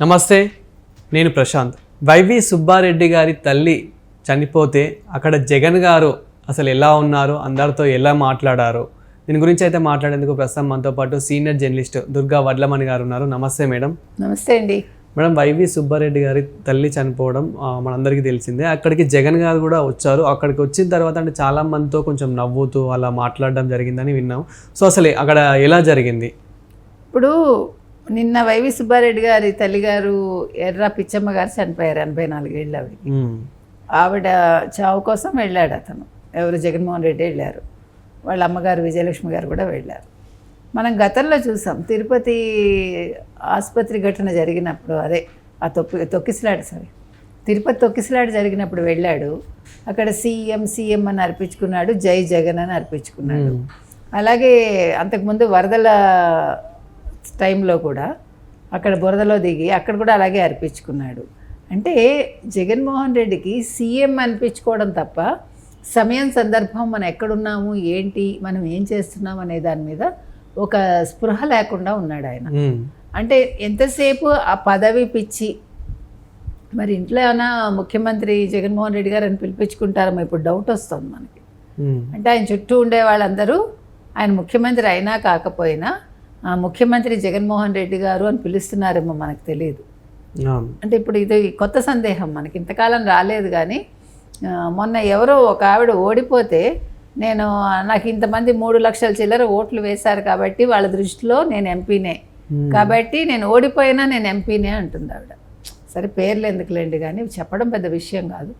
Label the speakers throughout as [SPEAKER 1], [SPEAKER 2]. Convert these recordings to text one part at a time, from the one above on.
[SPEAKER 1] నమస్తే నేను ప్రశాంత్. వైవి సుబ్బారెడ్డి గారి తల్లి చనిపోతే అక్కడ జగన్ గారు అసలు ఎలా ఉన్నారు అందరితో ఎలా మాట్లాడారు? దీని గురించి అయితే మాట్లాడేందుకు ప్రస్తుతం మనతో పాటు సీనియర్ జర్నలిస్ట్ దుర్గా వడ్లమణి గారు ఉన్నారు. నమస్తే మేడం.
[SPEAKER 2] నమస్తే అండి.
[SPEAKER 1] మేడం వైవి సుబ్బారెడ్డి గారి తల్లి చనిపోవడం మనందరికీ తెలిసిందే. అక్కడికి జగన్ గారు కూడా వచ్చారు. అక్కడికి వచ్చిన తర్వాత అంటే చాలా మందితో కొంచెం నవ్వుతూ అలా మాట్లాడడం జరిగిందని విన్నాం. సో అసలు అక్కడ ఎలా జరిగింది?
[SPEAKER 2] ఇప్పుడు నిన్న వైవి సుబ్బారెడ్డి గారి తల్లిగారు ఎర్ర పిచ్చమ్మ గారు చనిపోయారు ఎనభై నాలుగేళ్ళు ఆవిడకి.
[SPEAKER 1] మ్మ్.
[SPEAKER 2] ఆవిడ చావు కోసం వెళ్ళాడు అతను. ఎవరు? జగన్మోహన్ రెడ్డి వెళ్ళారు. వాళ్ళ అమ్మగారు విజయలక్ష్మి గారు కూడా వెళ్ళారు. మనం గతంలో చూసాం. తిరుపతి ఆసుపత్రి ఘటన జరిగినప్పుడు అదే ఆ తొక్కి తొక్కిసలాట సారీ తిరుపతి తొక్కిసలాట జరిగినప్పుడు వెళ్ళాడు. అక్కడ సీఎం సీఎం అని అర్పించుకున్నాడు. జై జగన్ అని అర్పించుకున్నాడు. అలాగే అంతకుముందు వరదల టైంలో కూడా అక్కడ బురదలో దిగి అక్కడ కూడా అలాగే అర్పించుకున్నాడు అంటే జగన్మోహన్ రెడ్డికి సీఎం అనిపించుకోవడం తప్ప సమయం సందర్భం మనం ఎక్కడున్నాము ఏంటి మనం ఏం చేస్తున్నాం అనే దాని మీద ఒక స్పృహ లేకుండా ఉన్నాడు ఆయన. అంటే ఎంతసేపు ఆ పదవి పిచ్చి మరి ఇంట్లో ఏమైనా ముఖ్యమంత్రి జగన్మోహన్ రెడ్డి గారు అని పిలిపించుకుంటారేమో ఇప్పుడు డౌట్ వస్తుంది మనకి. అంటే ఆయన చుట్టూ ఉండే వాళ్ళందరూ ఆయన ముఖ్యమంత్రి అయినా కాకపోయినా ముఖ్యమంత్రి జగన్మోహన్ రెడ్డి గారు అని పిలుస్తున్నారేమో మనకు తెలియదు. అంటే ఇప్పుడు ఇది కొత్త సందేహం మనకి. ఇంతకాలం రాలేదు కానీ మొన్న ఎవరో ఒక ఆవిడ ఓడిపోతే నేను నాకు ఇంతమంది మూడు లక్షల చిల్లర ఓట్లు వేశారు కాబట్టి వాళ్ళ దృష్టిలో నేను ఎంపీనే. కాబట్టి నేను ఓడిపోయినా నేను ఎంపీనే అంటుంది ఆవిడ. సరే పేర్లు ఎందుకులేండి కానీ చెప్పడం పెద్ద విషయం కాదు.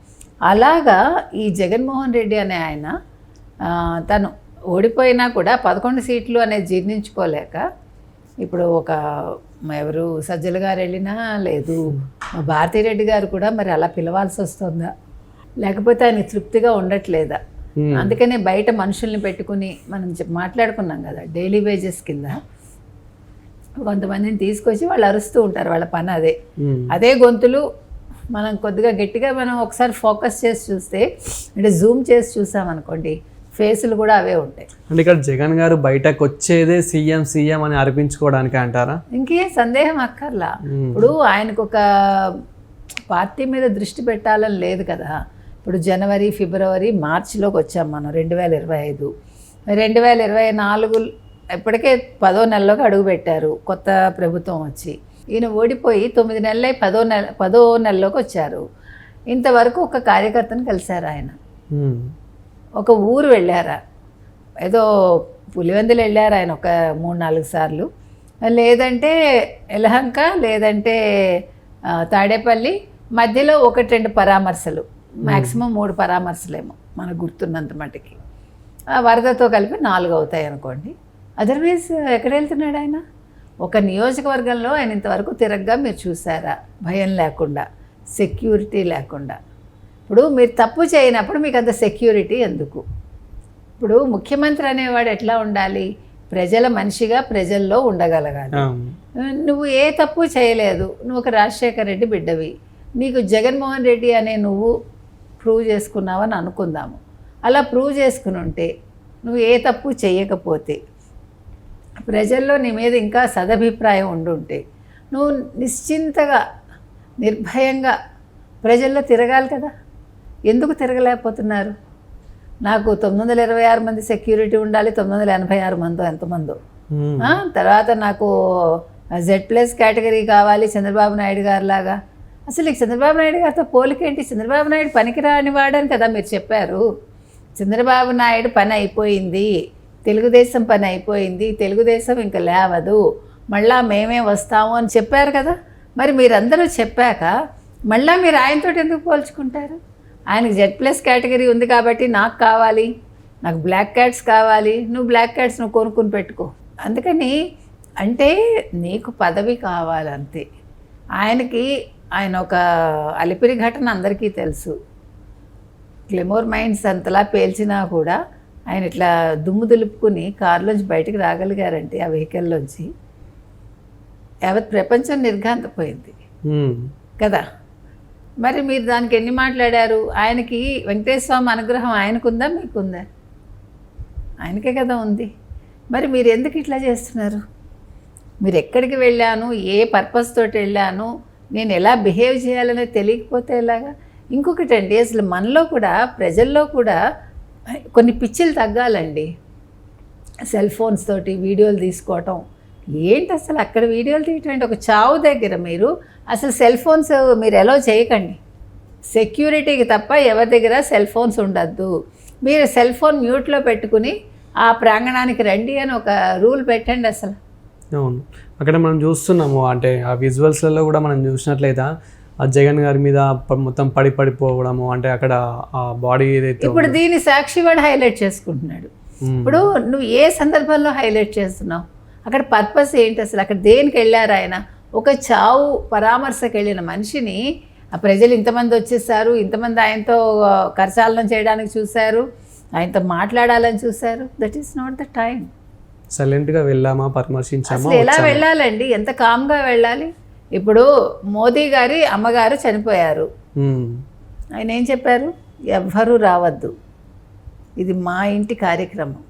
[SPEAKER 2] అలాగా ఈ జగన్మోహన్ రెడ్డి అనే ఆయన తను ఓడిపోయినా కూడా పదకొండు సీట్లు అనేది జీర్ణించుకోలేక ఇప్పుడు ఒక ఎవరు సజ్జల గారు వెళ్ళినా లేదు మా భారతిరెడ్డి గారు కూడా మరి అలా పిలవాల్సి వస్తుందా లేకపోతే ఆయన తృప్తిగా ఉండట్లేదా. అందుకనే బయట మనుషుల్ని పెట్టుకుని మనం మాట్లాడుకున్నాం కదా డైలీ వేజెస్ కింద కొంతమందిని తీసుకొచ్చి వాళ్ళు అరుస్తూ ఉంటారు వాళ్ళ పని అదే. అదే గొంతులు మనం కొద్దిగా గట్టిగా మనం ఒకసారి ఫోకస్ చేసి చూస్తే అంటే జూమ్ చేసి చూసామనుకోండి ఫేసులు కూడా అవే ఉంటాయి.
[SPEAKER 1] అంటే ఇక్కడ జగన్ గారు బయటకు వచ్చేదే సీఎం సీఎం అని అర్పించుకోవడానికి అంటారా?
[SPEAKER 2] ఇంకేం సందేహం అక్కర్లా. ఇప్పుడు ఆయనకు ఒక పార్టీ మీద దృష్టి పెట్టాలని లేదు కదా. ఇప్పుడు జనవరి ఫిబ్రవరి మార్చిలోకి వచ్చాం మనం రెండు వేల ఇరవై ఐదు. రెండు వేల ఇరవై నాలుగు ఇప్పటికే పదో నెలలోకి అడుగు పెట్టారు కొత్త ప్రభుత్వం వచ్చి. ఈయన ఓడిపోయి తొమ్మిది నెలలై పదో నెల పదో నెలలోకి వచ్చారు. ఇంతవరకు ఒక కార్యకర్తను కలిశారు ఆయన. ఒక ఊరు వెళ్ళారా? ఏదో పులివెందులు వెళ్ళారు ఆయన ఒక మూడు నాలుగు సార్లు. లేదంటే ఎలహంక లేదంటే తాడేపల్లి మధ్యలో ఒకటి రెండు పరామర్శలు. మ్యాక్సిమం మూడు పరామర్శలేమో మనకు గుర్తున్నంత మటుకి. ఆ వరదతో కలిపి నాలుగు అవుతాయి అనుకోండి. అదర్వైజ్ ఎక్కడ వెళ్తున్నాడు ఆయన? ఒక నియోజకవర్గంలో ఆయన ఇంతవరకు తిరగ్గా మీరు చూసారా? భయం లేకుండా సెక్యూరిటీ లేకుండా. ఇప్పుడు మీరు తప్పు చేయనప్పుడు మీకు అంత సెక్యూరిటీ ఎందుకు? ఇప్పుడు ముఖ్యమంత్రి అనేవాడు ఎట్లా ఉండాలి? ప్రజల మనిషిగా ప్రజల్లో ఉండగలగాలి. నువ్వు ఏ తప్పు చేయలేదు నువ్వు ఒక రాజశేఖర రెడ్డి బిడ్డవి. నీకు జగన్మోహన్ రెడ్డి అనే నువ్వు ప్రూవ్ చేసుకున్నావని అనుకుందాము. అలా ప్రూవ్ చేసుకుని ఉంటే నువ్వు ఏ తప్పు చేయకపోతే ప్రజల్లో నీ మీద ఇంకా సదభిప్రాయం ఉండుంటే నువ్వు నిశ్చింతగా నిర్భయంగా ప్రజల్లో తిరగాలి కదా. ఎందుకు తిరగలేకపోతున్నారు? నాకు తొమ్మిది వందల ఇరవై ఆరు మంది సెక్యూరిటీ ఉండాలి తొమ్మిది వందల ఎనభై ఆరు మందో ఎంతమందో తర్వాత నాకు జెడ్ ప్లస్ కేటగిరీ కావాలి చంద్రబాబు నాయుడు గారు లాగా. అసలు ఈ చంద్రబాబు నాయుడు గారితో పోలికేంటి? చంద్రబాబు నాయుడు పనికిరాని వాడని కదా మీరు చెప్పారు. చంద్రబాబు నాయుడు పని అయిపోయింది. తెలుగుదేశం పని అయిపోయింది. తెలుగుదేశం ఇంకా లేవదు. మళ్ళా మేమే వస్తాము అని చెప్పారు కదా. మరి మీరందరూ చెప్పాక మళ్ళా మీరు ఆయనతో ఎందుకు పోల్చుకుంటారు? ఆయనకు జెడ్ ప్లస్ కేటగిరీ ఉంది కాబట్టి నాకు కావాలి నాకు బ్లాక్ క్యాట్స్ కావాలి నువ్వు బ్లాక్ క్యాట్స్ నువ్వు కొనుక్కుని పెట్టుకో. అందుకని అంటే నీకు పదవి కావాలంతే. ఆయనకి ఆయన ఒక అలిపిరి ఘటన అందరికీ తెలుసు. క్లెమోర్ మైండ్స్ అంతలా పేల్చినా కూడా ఆయన ఇట్లా దుమ్ము దులుపుకుని కారులోంచి బయటికి రాగలిగారంటే ఆ వెహికల్లోంచి యావత్ ప్రపంచం నిర్ఘాంతపోయింది. కదా? మరి మీరు దానికి ఎన్ని మాట్లాడారు? ఆయనకి వెంకటేశ్వర స్వామి అనుగ్రహం ఆయనకుందా మీకుందా? ఆయనకే కదా ఉంది. మరి మీరు ఎందుకు ఇట్లా చేస్తున్నారు? మీరు ఎక్కడికి వెళ్ళాను? ఏ పర్పస్ తోటి వెళ్ళాను? నేను ఎలా బిహేవ్ చేయాలనేది తెలియకపోతే ఎలాగా? ఇంకొకటి అండి అసలు మనలో కూడా ప్రజల్లో కూడా కొన్ని పిచ్చిలు తగ్గాలండి. సెల్ ఫోన్స్ తోటి వీడియోలు తీసుకోవటం. ఏంటి అసలు అక్కడ వీడియోలు తీయటం? ఏంటి ఒక చావు దగ్గర మీరు. అసలు సెల్ ఫోన్స్ మీరు ఎలా చేయకండి. సెక్యూరిటీకి తప్ప ఎవరి దగ్గర సెల్ ఫోన్స్ ఉండద్దు. మీరు సెల్ ఫోన్ మ్యూట్లో పెట్టుకుని ఆ ప్రాంగణానికి రండి అని ఒక రూల్ పెట్టండి అసలు.
[SPEAKER 1] అవును. అక్కడ మనం చూస్తున్నాము అంటే ఆ విజువల్స్లలో కూడా మనం చూసినట్లయితే ఆ జగన్ గారి మీద మొత్తం పడి పడిపోవడము అంటే అక్కడ ఆ బాడీ ఏదైతే
[SPEAKER 2] ఇప్పుడు దీన్ని సాక్షి వాడు హైలైట్ చేసుకుంటున్నాడు. ఇప్పుడు నువ్వు ఏ సందర్భంలో హైలైట్ చేస్తున్నావు? అక్కడ పర్పస్ ఏంటి అసలు? అక్కడ దేనికి వెళ్ళారు ఆయన? ఒక చావు పరామర్శకు వెళ్ళిన మనిషిని ఆ ప్రజలు ఇంతమంది వచ్చేసారు ఇంతమంది ఆయనతో కరచాలనం చేయడానికి చూశారు ఆయనతో మాట్లాడాలని చూశారు. That is not the time
[SPEAKER 1] సైలెంట్గా వెళ్ళామా? పరామర్శించామా?
[SPEAKER 2] అసలు ఎలా వెళ్ళాలండి? ఎంత కామ్గా వెళ్ళాలి? ఇప్పుడు మోదీ గారి అమ్మగారు చనిపోయారు. ఆయన ఏం చెప్పారు? ఎవ్వరూ రావద్దు. ఇది మా ఇంటి కార్యక్రమం.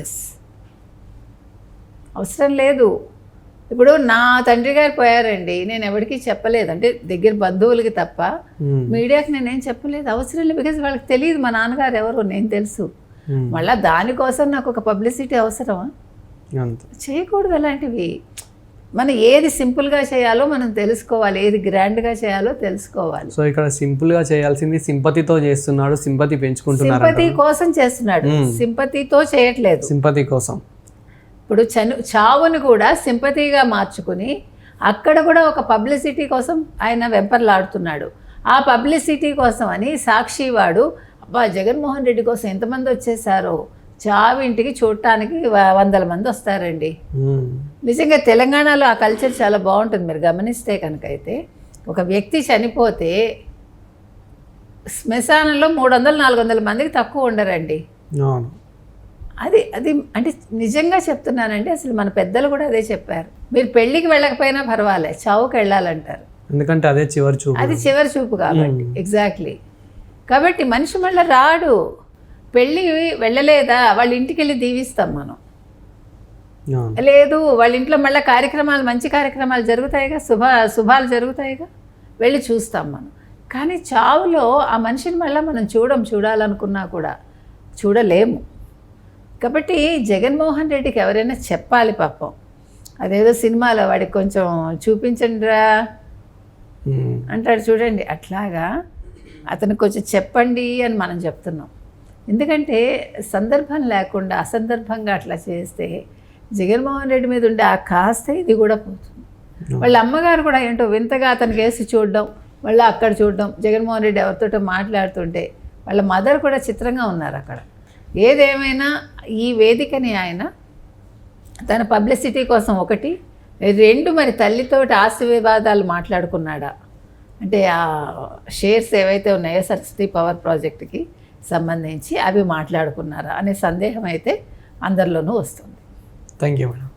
[SPEAKER 2] ఎస్ అవసరం లేదు. ఇప్పుడు నా తండ్రి గారు పోయారండి. నేను ఎవరికీ చెప్పలేదు. అంటే దగ్గర బంధువులకి తప్ప. మీడియాకి నేనేం చెప్పలేదు. అవసరం లేదు. బికాజ్ వాళ్ళకి తెలియదు. మా నాన్నగారు ఎవరు నేను తెలుసు. మళ్ళీ దానికోసం నాకు ఒక పబ్లిసిటీ అవసరమా?
[SPEAKER 1] అంతే.
[SPEAKER 2] చేయకూడదు అలాంటివి. మనం ఏది సింపుల్గా చేయాలో మనం తెలుసుకోవాలి. ఏది గ్రాండ్గా చేయాలో తెలుసుకోవాలి.
[SPEAKER 1] సో ఇక్కడ సింపుల్గా చేయాల్సింది సింపతితో చేస్తున్నాడు సింపతి పెంచుకుంటున్నారు
[SPEAKER 2] సింపతి కోసం చేస్తున్నాడు. సింపతితో చేయట్లేదు.
[SPEAKER 1] సింపతి కోసం.
[SPEAKER 2] ఇప్పుడు చను చావుని కూడా సింపతిగా మార్చుకుని అక్కడ కూడా ఒక పబ్లిసిటీ కోసం ఆయన వెంపర్లాడుతున్నాడు. ఆ పబ్లిసిటీ కోసం అని సాక్షి వాడు అబ్బా జగన్మోహన్ రెడ్డి కోసం ఎంతమంది వచ్చేసారో? చావింటికి చూడటానికి వందల మంది వస్తారండి. నిజంగా తెలంగాణలో ఆ కల్చర్ చాలా బాగుంటుంది. మీరు గమనిస్తే కనుక అయితే ఒక వ్యక్తి చనిపోతే శ్మశానంలో మూడు వందలు నాలుగు వందల మందికి తక్కువ ఉండరండి. అది అది అంటే నిజంగా చెప్తున్నానండి అసలు మన పెద్దలు కూడా అదే చెప్పారు. మీరు పెళ్ళికి వెళ్ళకపోయినా పర్వాలే చావుకి వెళ్ళాలంటారు.
[SPEAKER 1] ఎందుకంటే అదే చివరి చూపు.
[SPEAKER 2] అది చివరి చూపు కాబట్టి ఎగ్జాక్ట్లీ. కాబట్టి మనిషి మళ్ళీ రాడు. పెళ్ళి వెళ్ళలేదా? వాళ్ళ ఇంటికి వెళ్ళి దీవిస్తాం మనం. లేదు వాళ్ళ ఇంట్లో మళ్ళీ కార్యక్రమాలు మంచి కార్యక్రమాలు జరుగుతాయిగా? శుభ శుభాలు జరుగుతాయిగా? వెళ్ళి చూస్తాం మనం. కానీ చావులో ఆ మనిషిని మళ్ళీ మనం చూడం చూడాలనుకున్నా కూడా చూడలేము. కాబట్టి జగన్మోహన్ రెడ్డికి ఎవరైనా చెప్పాలి పాపం. అదేదో సినిమాలో వాడికి కొంచెం చూపించండిరా.
[SPEAKER 1] మ్మ్.
[SPEAKER 2] అంటాడు చూడండి అట్లాగా అతను కొంచెం చెప్పండి అని మనం చెప్తున్నాం. ఎందుకంటే సందర్భం లేకుండా అసందర్భంగా అట్లా చేస్తే జగన్మోహన్ రెడ్డి మీద ఉండే ఆ కాస్త ఇది కూడా పోతుంది. వాళ్ళ అమ్మగారు కూడా ఏంటో వింతగా అతనికి వేసి చూడడం మళ్ళీ అక్కడ చూడడం జగన్మోహన్ రెడ్డి ఎవరితోటో మాట్లాడుతుంటే వాళ్ళ మదర్ కూడా చిత్రంగా ఉన్నారు అక్కడ. ఏదేమైనా ఈ వేదికని ఆయన తన పబ్లిసిటీ కోసం ఒకటి రెండు మరి తల్లితోటి ఆశీర్వాదాలు వివాదాలు మాట్లాడుకున్నాడా. అంటే ఆ షేర్స్ ఏవైతే ఉన్నాయో సరస్వతి పవర్ ప్రాజెక్ట్కి సంబంధించి అవి మాట్లాడుకున్నారా అనే సందేహం అయితే అందరిలోనూ వస్తుంది.
[SPEAKER 1] Thank you madam.